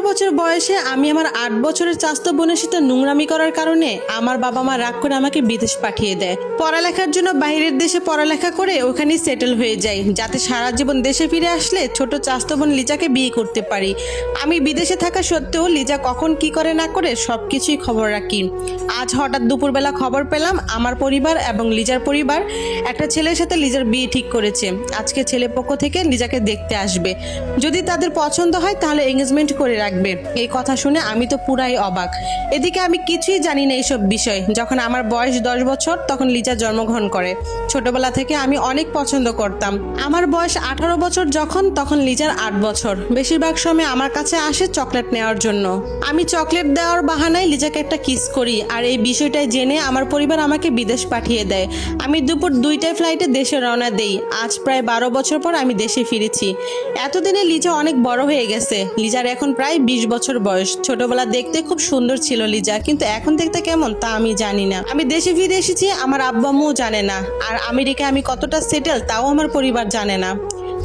আঠারো বছর বয়সে আমি আমার আট বছরের চাস্ত বোনের সাথে নোংরামি করার কারণে আমার বাবা মা রাগ করে আমাকে বিদেশ পাঠিয়ে দেয়। পড়ালেখার জন্য বাইরের দেশে পড়ালেখা করে ওখানেই সেটেল হয়ে যাই, যাতে সারা জীবন দেশে ফিরে আসলে ছোট চাস্ত বোন লিজাকে বিয়ে করতে পারি। আমি বিদেশে থাকা সত্ত্বেও লিজা কখন কি করে না করে সব কিছুই খবর রাখি। আজ হঠাৎ দুপুরবেলা খবর পেলাম আমার পরিবার এবং লিজার পরিবার একটা ছেলের সাথে লিজার বিয়ে ঠিক করেছে। আজকে ছেলে পক্ষ থেকে লিজাকে দেখতে আসবে। যদি তাদের পছন্দ হয় তাহলে এঙ্গেজমেন্ট করে রাখবে এই কথা শুনে আমি তো পুরাই অবাক। এদিকে আমি কিছুই জানি না এইসব বিষয়। যখন আমার বয়স দশ বছর, তখন লিজা জন্মগ্রহণ করে। ছোটবেলা থেকে আমি অনেক পছন্দ করতাম। আমার বয়স আঠারো বছর যখন, তখন লিজার আট বছর। বেশিরভাগ সময় আমার কাছে আসে চকলেট নেওয়ার জন্য। আমি চকলেট দেওয়ার বাহানায় লিজাকে একটা কিস করি আর এই বিষয়টাই জেনে আমার পরিবার আমাকে বিদেশ পাঠিয়ে দেয়। আমি দুপুর দুইটায় ফ্লাইটে দেশে রওনা দেই। আজ প্রায় বারো বছর পর আমি দেশে ফিরেছি। এতদিনে লিজা অনেক বড় হয়ে গেছে। লিজার এখন প্রায় বিশ বছর বয়স। ছোটবেলা দেখতে খুব সুন্দর ছিল লিজা, কিন্তু এখন দেখতে কেমন তা আমি জানি না। আমি দেশে ফিরে এসেছি, আমার আব্বা আম্মুও জানে না। আর আমেরিকায় আমি কতটা সেটেল তাও আমার পরিবার জানে না।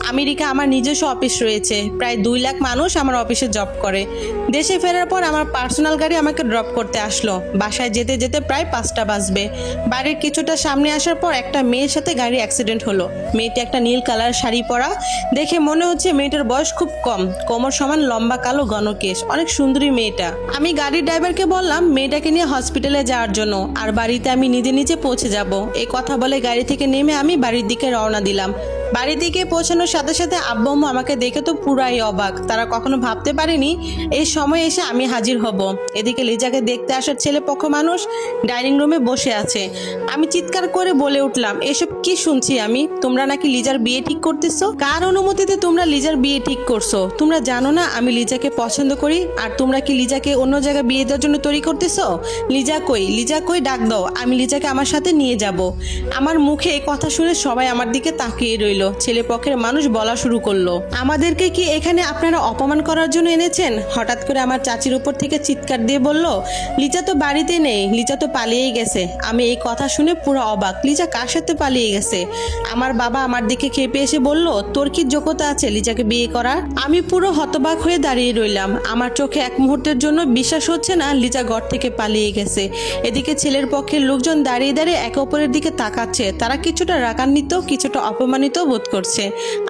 আমেরিকা আমার নিজস্ব অফিস রয়েছে। প্রায় দুই লাখ মানুষ আমার অফিসে জব করে। দেশে ফেরার পর আমার পার্সোনাল গাড়ি আমাকে ড্রপ করতে আসলো। বাসায় যেতে যেতে প্রায় পাঁচটা বাজবে। বাড়ির কিছুটা সামনে আসার পর একটা মেয়ের সাথে গাড়ি অ্যাক্সিডেন্ট হলো। মেয়েটি একটা নীল কালার শাড়ি পরা। দেখে মনে হচ্ছে মেয়েটার বয়স খুব কম। কোমর সমান, লম্বা, কালো গণকেশ। অনেক সুন্দরী মেয়েটা। আমি গাড়ির ড্রাইভারকে বললাম, মেয়েটাকে নিয়ে হসপিটালে যাওয়ার জন্য। আর বাড়িতে আমি নিজে নিজে পৌঁছে যাব। এই কথা বলে গাড়ি থেকে নেমে আমি বাড়ির দিকে রওনা দিলাম। বাড়ির দিকে পৌঁছানোর সাথে সাথে আব্বু আম্মু আমাকে দেখে তো পুরাই অবাক। তারা কখনো ভাবতে পারেনি এই সময় এসে আমি হাজির হব। এদিকে লিজাকে দেখতে আসার ছেলে পক্ষ মানুষ ডাইনিং রুমে বসে আছে। আমি চিৎকার করে বলে উঠলাম, এসব কি শুনছি আমি? তোমরা নাকি লিজার বিয়ে ঠিক করতেছো? কার অনুমতিতে তোমরা লিজার বিয়ে ঠিক করছ? তোমরা জানো না আমি লিজাকে পছন্দ করি? আর তোমরা কি লিজাকে অন্য জায়গায় বিয়ে দেওয়ার জন্য তৈরি করতেছো? লিজা কই? লিজা কই? ডাক দাও, আমি লিজাকে আমার সাথে নিয়ে যাব। আমার মুখে কথা শুনে সবাই আমার দিকে তাকিয়ে রইল। ছেলে পক্ষের মানুষ বলা শুরু করল। আমাদেরকে কি এখানে আপনারা অপমান করার জন্য এনেছেন? হঠাৎ করে আমার চাচির উপর থেকে চিৎকার দিয়ে বলল লিজা তো বাড়িতে নেই লিজা তো পালিয়েই গেছে। আমি এই কথা শুনে পুরো অবাক লিজা কার সাথে পালিয়ে গেছে? আমার বাবা আমার দিকে খেপে এসে বলল, তোর কি যোগ্যতা আছে লিজাকে বিয়ে করার? আমি পুরো হতবাক হয়ে দাঁড়িয়ে রইলাম। আমার চোখে এক মুহূর্তের জন্য বিশ্বাস হচ্ছে না লিজা ঘর থেকে পালিয়ে গেছে। এদিকে ছেলের পক্ষের লোকজন দাঁড়িয়ে দাঁড়িয়ে একে অপরের দিকে তাকাচ্ছে। তারা কিছুটা রাগান্বিত, কিছুটা অপমানিত বোধ করছে।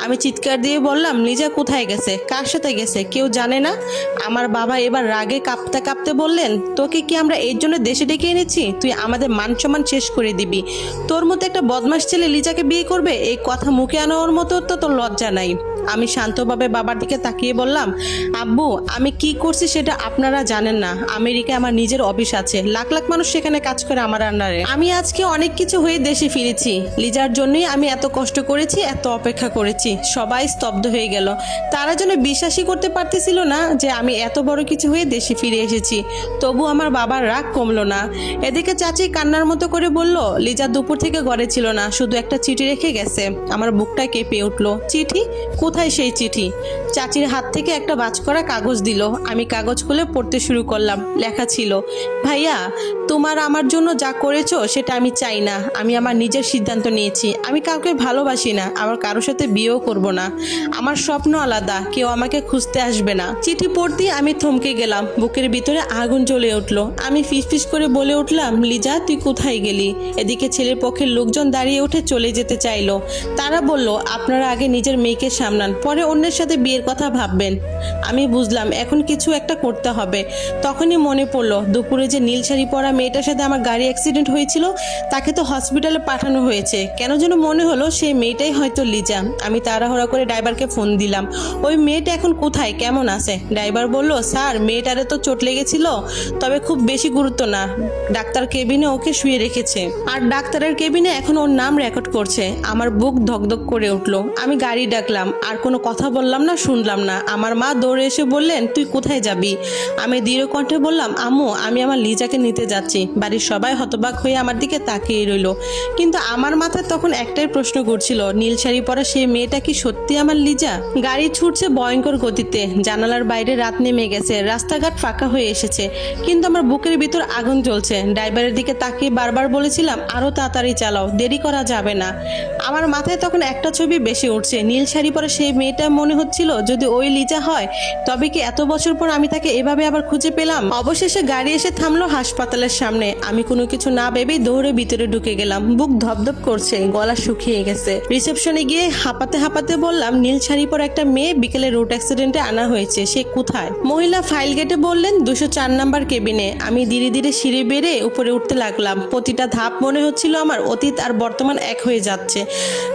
আমি চিৎকার দিয়ে বললাম, লিজা কোথায় গেছে? কার সাথে গেছে? কেউ জানে না? আমার বাবা এবার রাগে কাঁপতে কাঁপতে বললেন, তোকে কি আমরা এর জন্য দেশে ডেকে এনেছি? তুই আমাদের মান সম্মান শেষ করে দিবি। তোর মতো একটা বদমাস ছেলে লিজাকে বিয়ে করবে? এই কথা মুখে আনার মতো তো তোর লজ্জা নাই। আমি শান্তভাবে বাবার দিকে তাকিয়ে বললাম, আব্বু, আমি কি করছি সেটা আপনারা জানেন না। আমেরিকায় আমার নিজের অফিস আছে। লাখ লাখ মানুষ সেখানে কাজ করে আমার আন্ডারে। আমি আজকে অনেক কিছু হয়ে দেশে ফিরেছি। লিজার জন্যই আমি এত কষ্ট করেছি, এত অপেক্ষা করেছি। সবাই স্তব্ধ হয়ে গেল। তারা যেন বিশ্বাসই করতে পারতেছিল না যে আমি এত বড় কিছু হয়ে দেশে ফিরে এসেছি। তবু আমার বাবার রাগ কমলো না। এদিকে চাচি কান্নার মতো করে বলল, লিজা দুপুর থেকে ঘরে ছিল না, শুধু একটা চিঠি রেখে গেছে। আমার বুকটা কেঁপে উঠল। চিঠি? কোথায় সেই চিঠি। চাচির হাত থেকে একটা বাজ করা কাগজ দিল। আমি কাগজ খুলে পড়তে শুরু করলাম। লেখা ছিল, ভাইয়া, তোমার আমার জন্য যা করেছ সেটা আমি চাই না। আমি আমার নিজের সিদ্ধান্ত নিয়েছি। আমি কাউকে ভালোবাসি না। আমার কারোর সাথে বিয়েও করব না। আমার স্বপ্ন আলাদা। কেউ আমাকে খুঁজতে আসবে না। চিঠি পড়তেই আমি থমকে গেলাম। বুকের ভিতরে আগুন জ্বলে উঠল। আমি ফিসফিস করে বলে উঠলাম, লিজা, তুই কোথায় গেলি? এদিকে ছেলের পক্ষের লোকজন দাঁড়িয়ে উঠে চলে যেতে চাইলো। তারা বলল, আপনারা আগে নিজের মেয়েকে সামলান পরে অন্যের সাথে বিয়ের কথা ভাববেন। আমি বুঝলাম, এখন কিছু একটা করতে হবে। তখনই মনে পড়ল, দুপুরে যে নীল শাড়ি পরা মেয়েটার সাথে আমার গাড়ি অ্যাক্সিডেন্ট হয়েছিল, তাকে তো হসপিটালে পাঠানো হয়েছে। কেন যেন মনে হলো, সেই মেয়েটাই হয়তো লিজা। আমি তাড়াহুড়া করে ড্রাইভারকে ফোন দিলাম। ওই মেয়েটা এখন কোথায়? কেমন আছে? ড্রাইভার বলল, স্যার, মেয়েটারে তো চোট লেগেছিল, তবে খুব বেশি গুরুত্ব না। ডাক্তার কেবিনে ওকে শুয়ে রেখেছে। আর ডাক্তারের কেবিনে এখন ওর নাম রেকর্ড করছে। আমার বুক ধকধক করে উঠল। আমি গাড়ি ডাকলাম, আর কোনো কথা বললাম না, শুনলাম না। আমার মা দৌড়ে এসে বললেন, তুই কোথায় যাবি? আমি দৃঢ় কণ্ঠে বললাম, আম্মু, আমি আমার লিজাকে নিতে যাচ্ছি। বাড়ির সবাই হতবাক হয়ে আমার দিকে তাকিয়ে রইল। কিন্তু আমার মাথায় তখন একটাই প্রশ্ন ঘুরছিল, নীল শাড়ি পরা সেই মেয়েটা কি সত্যি আমার লিজা? গাড়ি ছুটছে ভয়ঙ্কর গতিতে, জানালার বাইরে রাত নেমে গেছে, রাস্তাঘাট ফাঁকা হয়ে এসেছে। কিন্তু আমার বুকের ভিতর আগুন জ্বলছে। ড্রাইভারের দিকে তাকিয়ে বারবার বলেছিলাম, আরও তাড়াতাড়ি চালাও, দেরি করা যাবে না। আমার মাথায় তখন একটা ছবি বেশি উঠছে, নীল শাড়ি পরে সে সেই মেয়েটা মনে হচ্ছিল, যদি ওই লিজা হয়, তবে কি এত বছর পর আমি তাকে এভাবে আবার খুঁজে পেলাম? অবশেষে গাড়ি এসে থামলো হাসপাতালের সামনে। আমি কোনো কিছু না ভেবেই দৌড়ে ভিতরে ঢুকে গেলাম। বুক ধপধপ করছে, গলা শুকিয়ে গেছে। রিসেপশনে গিয়ে হাঁপাতে হাঁপাতে বললাম, নীল শাড়ি পর একটা মেয়ে বিকেলে রোড অ্যাক্সিডেন্টে আনা হয়েছে, সে কোথায়? মহিলা ফাইল গেটে বললেন, দুশো চার নাম্বার কেবিনে। আমি ধীরে ধীরে সিঁড়ি বেড়ে উপরে উঠতে লাগলাম। প্রতিটা ধাপ মনে হচ্ছিল আমার অতীত আর বর্তমান এক হয়ে যাচ্ছে।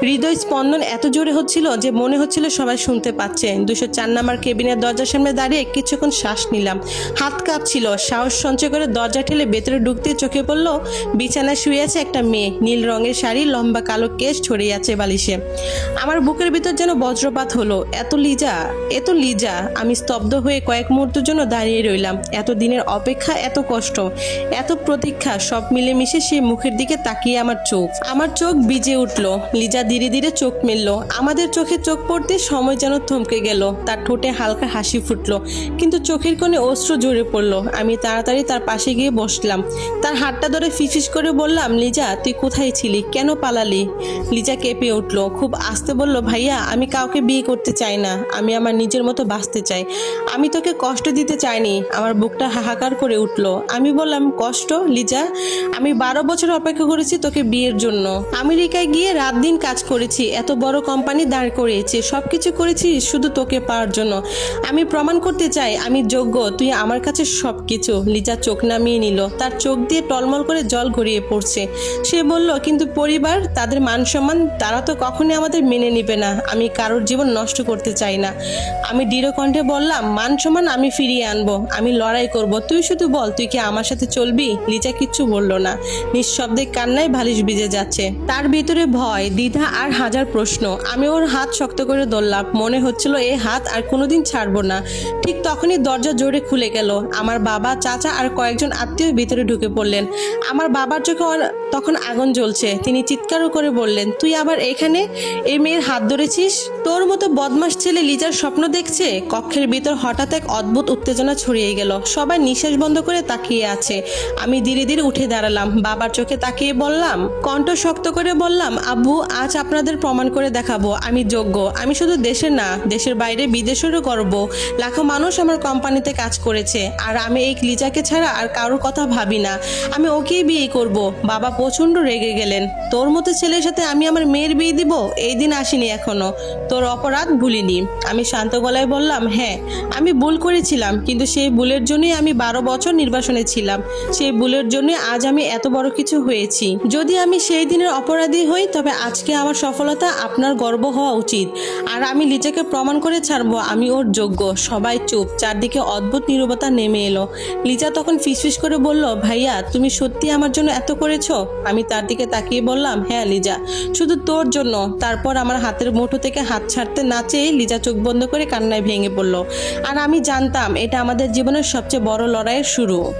হৃদয় স্পন্দন এত জোরে হচ্ছিল যে মনে হচ্ছিল সবাই শুনতে পাচ্ছে। দুশো চার নাম্বার কেবিনের দরজার সামনে দাঁড়িয়ে কিছুক্ষণ শ্বাস নিলাম। হাত কাঁপছিল, সাহস সঞ্চয় করে দরজা ঠেলে ভেতরে ঢুকতে চোখে পড়ল, বিছানায় শুয়ে আছে একটা মেয়ে। নীল রঙের শাড়ি, লম্বা কালো কেশ ছড়িয়ে আছে বালিশে। আমার বুকের ভিতর যেন বজ্রপাত হলো। এত লিজা এত লিজা। আমি স্তব্ধ হয়ে কয়েক মুহূর্তের জন্য দাঁড়িয়ে রইলাম। এত দিনের অপেক্ষা, এত কষ্ট, এত প্রতীক্ষা, সব মিলেমিশে সেই মুখের দিকে তাকিয়ে আমার চোখ। আমার চোখ ভিজে উঠল। লিজা ধীরে ধীরে চোখ মেলল। আমাদের চোখে চোখ পড়তে সময় যেন থমকে গেল। তার ঠোঁটে হালকা হাসি ফুটলো, কিন্তু চোখের কোণে অস্ত্র জড়ে পড়ল। আমি তাড়াতাড়ি তার পাশে গিয়ে বসলাম। তার হাতটা ধরে ফিসফিস করে বললাম, লিজা, তুই কোথায় ছিলি? কেন পালালি? লিজা কেঁপে উঠল, খুব আস্তে বলল, ভাইয়া, আমি কাউকে বিয়ে করতে চাই না। আমি আমার নিজের মতো বাঁচতে চাই। আমি তোকে কষ্ট দিতে চাইনি। আমার বুকটা হাহাকার করে উঠল। আমি বললাম, কষ্ট, লিজা? আমি বারো বছর অপেক্ষা করেছি তোকে বিয়ের জন্য। আমেরিকায় গিয়ে রাত দিন কাজ করেছি। এত বড় কোম্পানি দাঁড় করিয়েছি। সব কিছু করেছি শুধু তোকে পাওয়ার জন্য। আমি প্রমাণ করতে চাই, আমি যোগ্য, তুই আমার কাছে সব কিছু লিজা চোখ নামিয়ে নিল, তার চোখ দিয়ে টলমল করে জল গড়িয়ে পড়ছে। সে বলল, কিন্তু পরিবার, তাদের মান সম্মান তারা তো কখনই আমাদের মেনে নিবে না। আমি কারোর জীবন নষ্ট করতে চাই না। আমি দৃঢ় কণ্ঠে বললাম মান সম্মান আমি ফিরিয়ে আনব, আমি লড়াই করব। তুই শুধু বল, তুই কি আমার সাথে চলবি? লিজা কিচ্ছু বলল না। নিঃশব্দে কান্নায় বালিশ ভিজে যাচ্ছে। তার ভিতরে ভয়, দ্বিধা আর হাজার প্রশ্ন। আমি ওর হাত শক্ত করে ধরলাম। মনে হচ্ছিল এই হাত আর কোনোদিন ছাড়বো না। ঠিক তখনই দরজা জোরে খুলে গেল। আমার বাবা, চাচা আর কয়েকজন আত্মীয় ভিতরে ঢুকে পড়লেন। আমার বাবার চোখে তখন আগুন জ্বলছে। তিনি চিৎকারও করে বললেন, তুই আবার এখানে? এই মেয়ের হাত ধরেছিস? তোর মতো বদমাস ছেলে লিজার স্বপ্ন দেখছে? কক্ষের ভিতর হঠাৎ এক অদ্ভুত উত্তেজনা ছড়িয়ে গেল। সবাই নিঃশ্বাস বন্ধ করে তাকিয়ে আছে। আমি ধীরে ধীরে উঠে দাঁড়ালাম। বাবার চোখে তাকিয়ে বললাম, কণ্ঠ শক্ত করে বললাম, আব্বু, আজ আপনাদের প্রমাণ করে দেখাবো। আমি যোগ্য। আমি শুধু দেশে না, দেশের বাইরে বিদেশেরও গর্ব। লাখো মানুষ আমার কোম্পানিতে কাজ করেছে, আর আমি এই লিজাকে ছাড়া আর কারোর কথা ভাবি না। আমি ওকেই বিয়ে করব, বাবা প্রচণ্ড রেগে গেলেন। তোর মতো ছেলের সাথে আমি আমার মেয়ের বিয়ে দিব, এই দিন আসিনি এখনও। তোর অপরাধ ভুলিনি। আমি শান্ত গলায় বললাম হ্যাঁ। আমি ভুল করেছিলাম, কিন্তু সেই ভুলের জন্যই আমি বারো বছর নির্বাসনে ছিলাম। সেই ভুলের জন্য আজ আমি এত বড় কিছু হয়েছি। যদি আমি সেই দিনের অপরাধী হই, তবে আজকে আমার সফলতা আপনার গর্ব হওয়া উচিত। আর আমি লিজাকে প্রমাণ করে ছাড়বো, আমি ওর যোগ্য। সবাই চুপ, চারদিকে অদ্ভুত নীরবতা নেমে এলো। লিজা তখন ফিসফিস করে বলল, ভাইয়া, তুমি সত্যি আমার জন্য এত করেছ? আমি তার দিকে তাকিয়ে বললাম হ্যাঁ লিজা, শুধু তোর জন্য। তারপর আমার হাতের মুঠো থেকে হাত ছাড়তে না চেয়ে লিজা চোখ বন্ধ করে কান্নায় ভেঙে পড়ল। আর আমি জানতাম, এটা আমাদের জীবনের সবচেয়ে বড় লড়াইয়ের শুরু।